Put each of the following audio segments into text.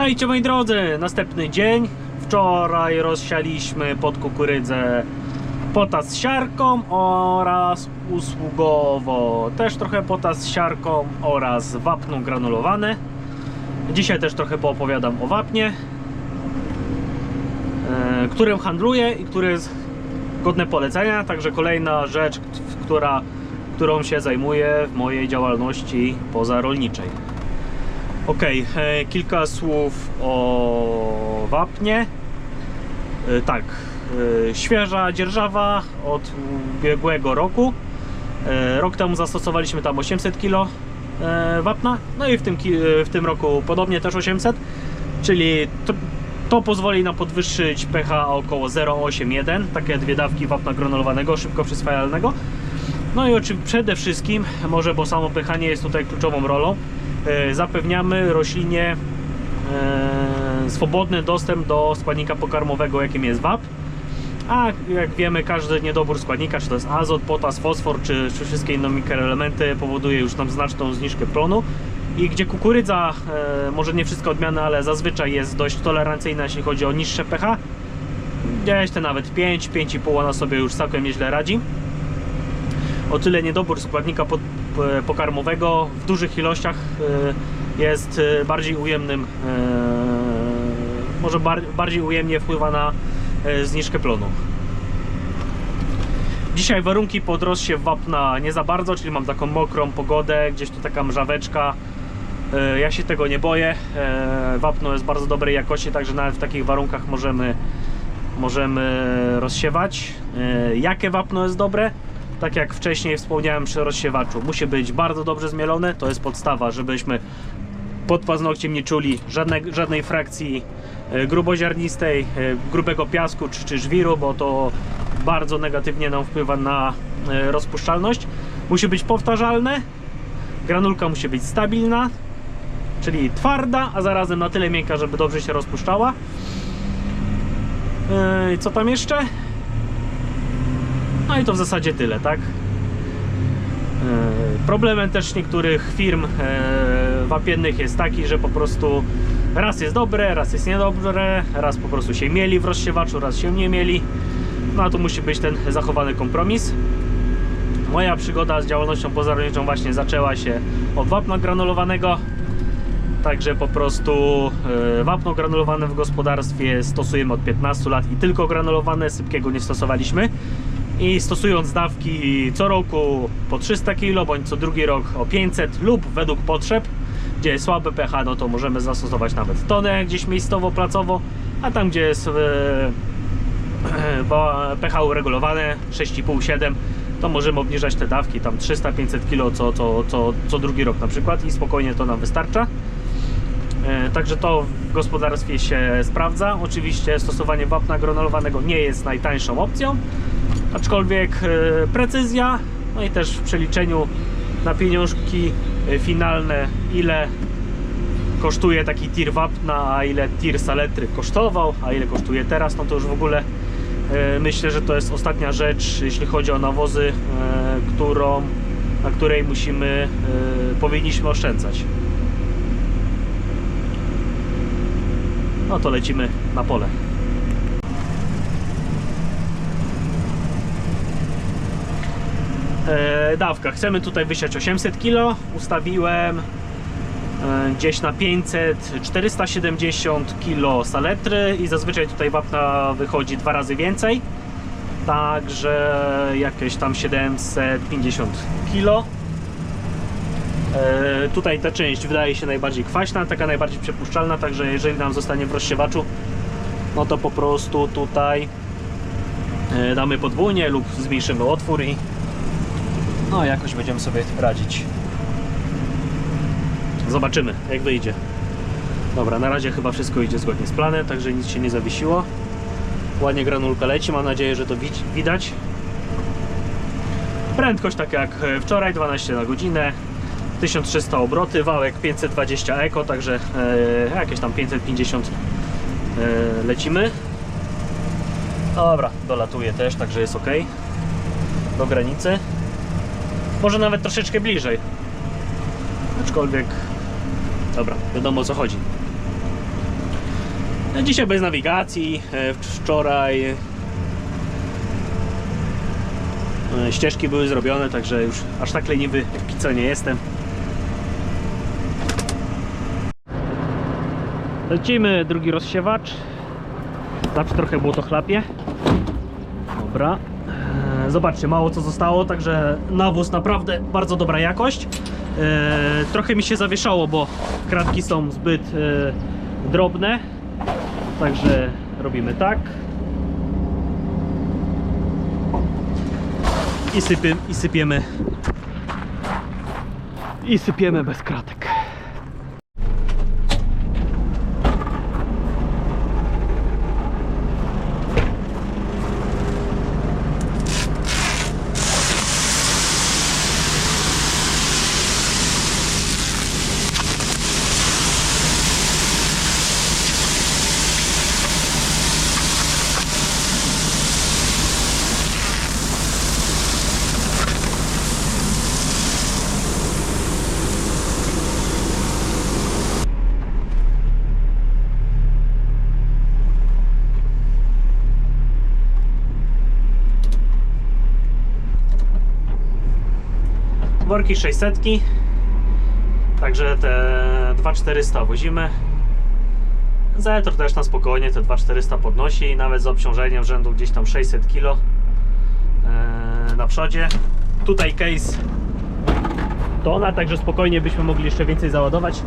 Hejcie moi drodzy, następny dzień. Wczoraj rozsialiśmy pod kukurydzę potas z siarką oraz usługowo też trochę potas z siarką oraz wapno granulowane. Dzisiaj też trochę poopowiadam o wapnie, e, którym handluję i który jest godne polecenia. Także kolejna rzecz, która, którą się zajmuję w mojej działalności pozarolniczej. Ok, e, kilka słów o wapnie. E, tak, e, świeża dzierżawa od ubiegłego roku. Rok temu zastosowaliśmy tam 800 kg wapna, no i w tym, w tym roku podobnie też 800, czyli to, to pozwoli nam podwyższyć pH około 0,81, takie dwie dawki wapna granulowanego, szybko przyswajalnego. No i oczywiście przede wszystkim, może bo samo pH nie jest tutaj kluczową rolą, zapewniamy roślinie e, swobodny dostęp do składnika pokarmowego, jakim jest wap. A jak wiemy, każdy niedobór składnika, czy to jest azot, potas, fosfor, czy, czy wszystkie inne mikroelementy, powoduje już nam znaczną zniżkę plonu. I gdzie kukurydza, e, może nie wszystkie odmiany, ale zazwyczaj jest dość tolerancyjna, jeśli chodzi o niższe pH. Gdzieś te nawet 5, 5,5 ona sobie już całkiem nieźle radzi. O tyle niedobór składnika pokarmowego w dużych ilościach e, jest e, bardziej ujemnym, e, może bar, bardziej ujemnie wpływa na e, zniżkę plonu. Dzisiaj warunki pod rozsiew wapna nie za bardzo, czyli mam taką mokrą pogodę, gdzieś tu taka mrzaweczka. E, Ja się tego nie boję. E, Wapno jest bardzo dobrej jakości, także nawet w takich warunkach możemy, możemy rozsiewać. E, Jakie wapno jest dobre? Tak jak wcześniej wspomniałem przy rozsiewaczu, musi być bardzo dobrze zmielone. To jest podstawa, żebyśmy pod paznokciem nie czuli żadnej, żadnej frakcji e, gruboziarnistej, e, grubego piasku czy, czy żwiru, bo to bardzo negatywnie nam wpływa na e, rozpuszczalność. Musi być powtarzalne, granulka musi być stabilna, czyli twarda, a zarazem na tyle miękka, żeby dobrze się rozpuszczała. Co tam jeszcze? No i to w zasadzie tyle, tak? E, Problemem też niektórych firm e, wapiennych jest taki, że po prostu raz jest dobre, raz jest niedobre, raz po prostu się mieli w rozsiewaczu, raz się nie mieli. No a tu musi być ten zachowany kompromis. Moja przygoda z działalnością pozarolniczą właśnie zaczęła się od wapna granulowanego. Także po prostu e, wapno granulowane w gospodarstwie stosujemy od 15 lat i tylko granulowane, sypkiego nie stosowaliśmy. I stosując dawki co roku po 300 kg, bądź co drugi rok o 500 lub według potrzeb, gdzie jest słabe pH, no to możemy zastosować nawet tonę gdzieś miejscowo, placowo, a tam gdzie jest e, ba- pH uregulowane 6,5-7 to możemy obniżać te dawki tam 300-500 kg co, co, co, co drugi rok na przykład i spokojnie to nam wystarcza. E, Także to w gospodarstwie się sprawdza. Oczywiście stosowanie wapna granulowanego nie jest najtańszą opcją, aczkolwiek e, precyzja, no i też w przeliczeniu na pieniążki e, finalne, ile kosztuje taki tir wapna, a ile tir saletry kosztował, a ile kosztuje teraz, no to już w ogóle e, myślę, że to jest ostatnia rzecz, jeśli chodzi o nawozy, którą, na której musimy, powinniśmy oszczędzać. No to lecimy na pole. E, dawka. Chcemy tutaj wysiać 800 kg. Ustawiłem e, gdzieś na 500, 470 kg saletry i zazwyczaj tutaj wapna wychodzi dwa razy więcej. Także jakieś tam 750 kg. E, tutaj ta część wydaje się najbardziej kwaśna, taka najbardziej przepuszczalna, także jeżeli nam zostanie w rozsiewaczu, no to po prostu tutaj e, damy podwójnie lub zmniejszymy otwór i no jakoś będziemy sobie radzić. Zobaczymy jak wyjdzie. Dobra, na razie chyba wszystko idzie zgodnie z planem, także nic się nie zawiesiło. Ładnie granulka leci, mam nadzieję, że to widać. Prędkość tak jak e, wczoraj, 12 na godzinę. 1300 obroty, wałek 520 eko, także e, jakieś tam 550 e, lecimy. Dobra, dolatuje też, także jest ok. Do granicy. Może nawet troszeczkę bliżej. Aczkolwiek, dobra, wiadomo o co chodzi. No, Dzisiaj bez nawigacji, e, wczoraj e, ścieżki były zrobione, także już aż tak leniwy póki co nie jestem. Lecimy, drugi rozsiewacz. Zawsze trochę było to chlapie. Dobra. Zobaczcie, mało co zostało, także nawóz naprawdę bardzo dobra jakość. E, Trochę mi się zawieszało, bo kratki są zbyt e, drobne. Także robimy tak. I, sypie, I sypiemy. I sypiemy bez kratek. Worki 600 także te 2400 wozimy. Zetro też na spokojnie te 2400 podnosi nawet z obciążeniem rzędu gdzieś tam 600 kg e, na przodzie. Tutaj case tona, także spokojnie byśmy mogli jeszcze więcej załadować.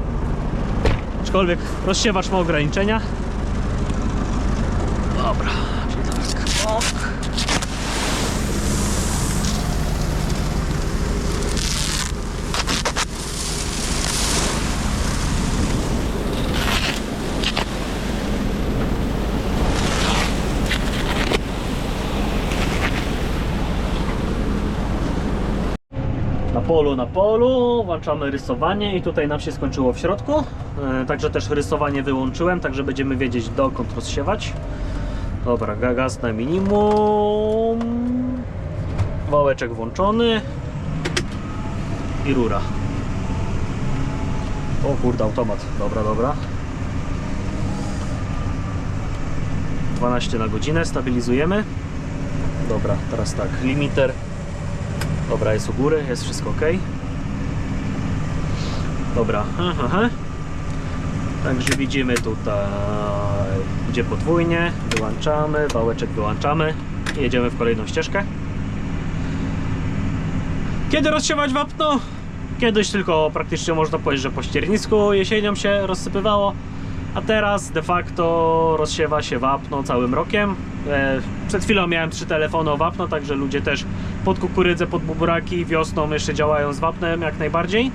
Aczkolwiek rozsiewacz ma ograniczenia. Dobra czyli krok polu, na polu, włączamy rysowanie i tutaj nam się skończyło w środku, e, także też rysowanie wyłączyłem, także będziemy wiedzieć dokąd rozsiewać. Dobra, ga- gaz na minimum, wałeczek włączony i rura. O kurde, automat, dobra, dobra. 12 na godzinę, stabilizujemy. Dobra, teraz tak, limiter Dobra, jest u góry, jest wszystko ok. Dobra, aha, aha. Także widzimy tutaj, gdzie podwójnie, wyłączamy, wałeczek wyłączamy i jedziemy w kolejną ścieżkę. Kiedy rozsiewać wapno? Kiedyś tylko praktycznie można powiedzieć, że po ściernisku jesienią się rozsypywało, a teraz de facto rozsiewa się wapno całym rokiem. E, Przed chwilą miałem trzy telefony o wapno, także ludzie też pod kukurydzę, pod buburaki wiosną jeszcze działają z wapnem jak najbardziej.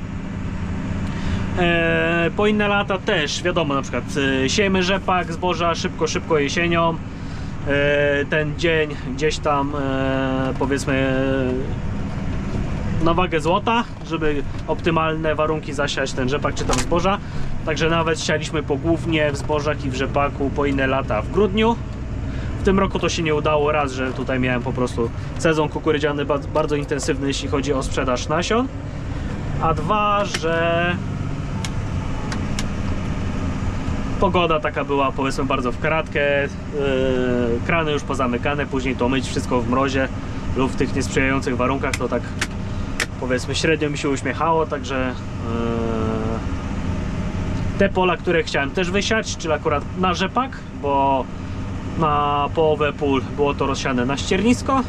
E, po inne lata też, wiadomo, na przykład e, siejemy rzepak, zboża szybko, szybko jesienią. E, ten dzień gdzieś tam powiedzmy na wagę złota, żeby optymalne warunki zasiać ten rzepak czy tam zboża. Także nawet sialiśmy pogłównie w zbożach i w rzepaku po inne lata w grudniu. Tym roku to się nie udało raz, że tutaj miałem po prostu sezon kukurydziany ba- bardzo intensywny, jeśli chodzi o sprzedaż nasion. A dwa, że pogoda taka była powiedzmy bardzo w kratkę, yy, krany już pozamykane, później to myć wszystko w mrozie lub w tych niesprzyjających warunkach, to tak powiedzmy średnio mi się uśmiechało, także yy, te pola, które chciałem też wysiać, czyli akurat na rzepak, bo na połowę pól było to rozsiane na ściernisko.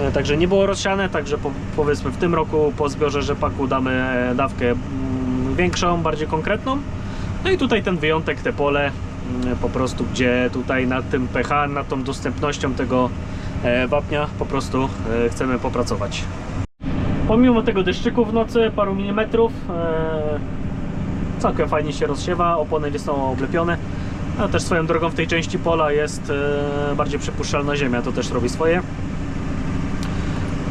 E, Także nie było rozsiane, także po, powiedzmy w tym roku po zbiorze rzepaku damy e, dawkę mm, większą, bardziej konkretną. No i tutaj ten wyjątek, te pole mm, po prostu, gdzie tutaj nad tym pH, nad tą dostępnością tego e, wapnia po prostu chcemy popracować. Pomimo tego deszczyku w nocy, paru milimetrów, całkiem fajnie się rozsiewa, opony nie są oblepione. A też swoją drogą w tej części pola jest e, bardziej przepuszczalna ziemia, to też robi swoje.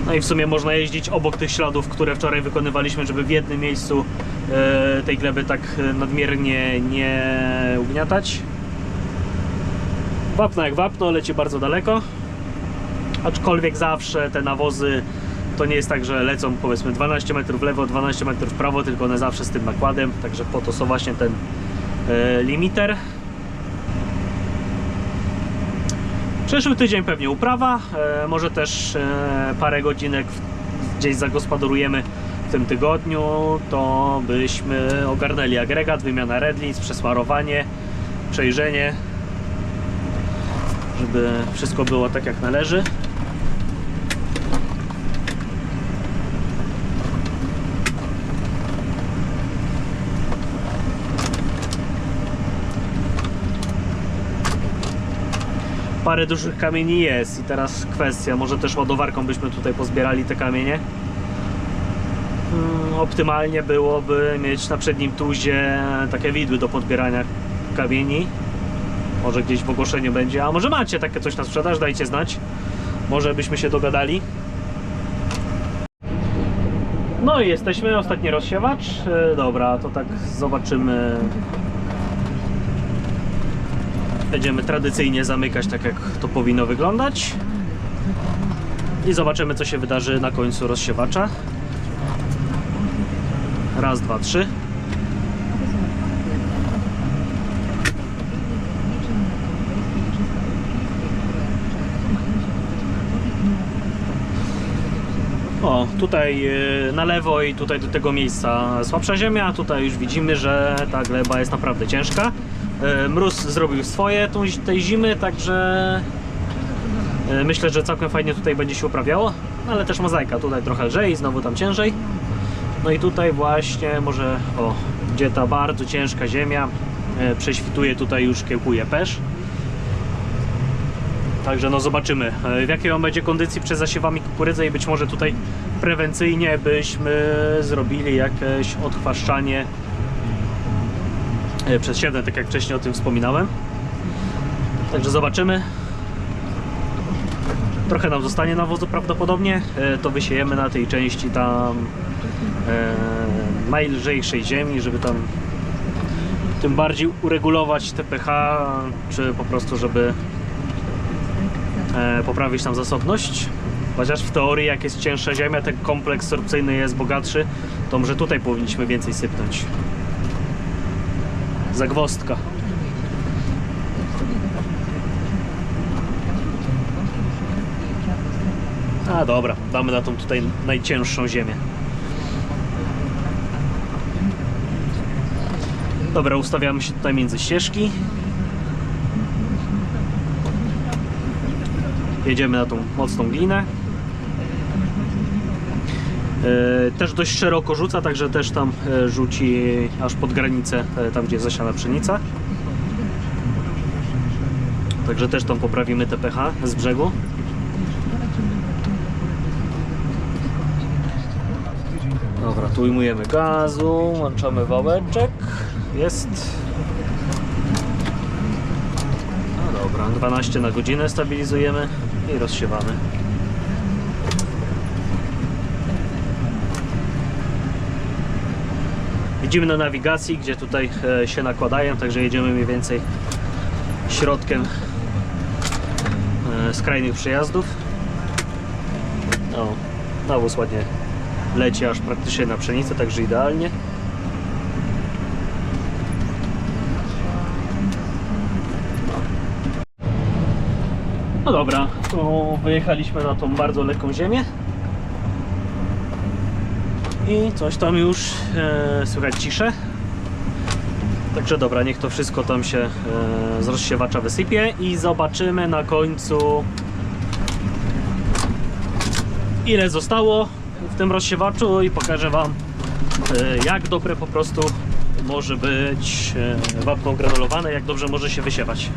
No i w sumie można jeździć obok tych śladów, które wczoraj wykonywaliśmy, żeby w jednym miejscu e, tej gleby tak nadmiernie nie ugniatać. Wapno jak wapno, leci bardzo daleko. Aczkolwiek zawsze te nawozy to nie jest tak, że lecą powiedzmy 12 metrów w lewo, 12 metrów w prawo, tylko one zawsze z tym nakładem, także po to są właśnie ten e, limiter. Przyszły tydzień pewnie uprawa, e, może też e, parę godzinek gdzieś zagospodarujemy w tym tygodniu, to byśmy ogarnęli agregat, wymiana redlic, przesmarowanie, przejrzenie, żeby wszystko było tak jak należy. Parę dużych kamieni jest i teraz kwestia, może też ładowarką byśmy tutaj pozbierali te kamienie. Mm, Optymalnie byłoby mieć na przednim tuzie takie widły do podbierania kamieni. Może gdzieś w ogłoszeniu będzie, a może macie takie coś na sprzedaż, dajcie znać. Może byśmy się dogadali. No i jesteśmy, ostatni rozsiewacz. E, Dobra, to tak zobaczymy Będziemy tradycyjnie zamykać tak jak to powinno wyglądać. I zobaczymy co się wydarzy na końcu rozsiewacza. Raz, dwa, trzy. O, tutaj e, na lewo i tutaj do tego miejsca słabsza ziemia, tutaj już widzimy, że ta gleba jest naprawdę ciężka. E, Mróz zrobił swoje tą, tej zimy, także e, myślę, że całkiem fajnie tutaj będzie się uprawiało, ale też mozaika, tutaj trochę lżej, znowu tam ciężej. No i tutaj właśnie może, o, gdzie ta bardzo ciężka ziemia e, prześwituje, tutaj już kiełkuje pesz. Także no zobaczymy w jakiej on będzie kondycji przed zasiewami kukurydzy i być może tutaj prewencyjnie byśmy zrobili jakieś odchwaszczanie przez siewne, tak jak wcześniej o tym wspominałem. Także zobaczymy. Trochę nam zostanie nawozu prawdopodobnie. E, To wysiejemy na tej części tam e, najlżejszej ziemi, żeby tam tym bardziej uregulować te pH, czy po prostu żeby e, poprawić tam zasobność. Chociaż w teorii, jak jest cięższa ziemia, ten kompleks sorpcyjny jest bogatszy, to może tutaj powinniśmy więcej sypnąć. Zagwozdka. A dobra, damy na tą tutaj najcięższą ziemię. Dobra, ustawiamy się tutaj między ścieżki. Jedziemy na tą mocną glinę. E, Też dość szeroko rzuca, także też tam e, rzuci aż pod granicę, e, tam gdzie jest zasiana pszenica. Także też tam poprawimy te pH z brzegu. Dobra, tu ujmujemy gazu, włączamy wałeczek. Jest. No dobra, 12 na godzinę stabilizujemy i rozsiewamy. Widzimy na nawigacji, gdzie tutaj e, się nakładają, także jedziemy mniej więcej środkiem e, skrajnych przejazdów. No, nawóz ładnie leci aż praktycznie na pszenicę, także idealnie. No dobra, tu wyjechaliśmy na tą bardzo lekką ziemię. I coś tam już e, słychać ciszę. Także dobra, niech to wszystko tam się e, z rozsiewacza wysypie i zobaczymy na końcu ile zostało w tym rozsiewaczu i pokażę Wam e, jak dobre po prostu może być e, wapno granulowane, jak dobrze może się wysiewać.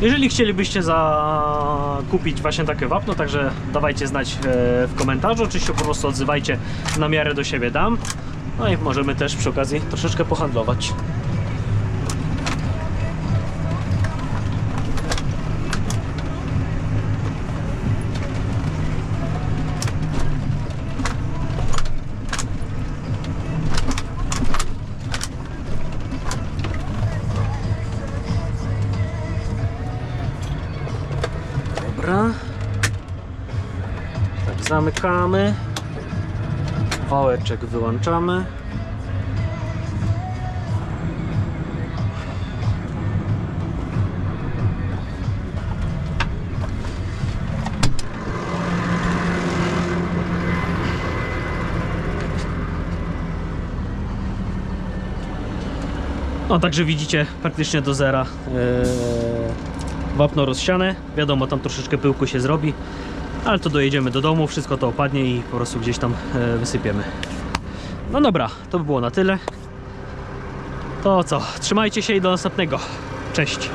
Jeżeli chcielibyście zakupić właśnie takie wapno, także dawajcie znać e, w komentarzu, oczywiście po prostu odzywajcie na miarę do siebie dam. No i możemy też przy okazji troszeczkę pohandlować. zamykamy. Wałeczek wyłączamy. No także widzicie praktycznie do zera yy, wapno rozsiane. Wiadomo, tam troszeczkę pyłku się zrobi ale to dojedziemy do domu, wszystko to opadnie i po prostu gdzieś tam e, wysypiemy. No dobra, to by było na tyle. To co, trzymajcie się i do następnego. Cześć.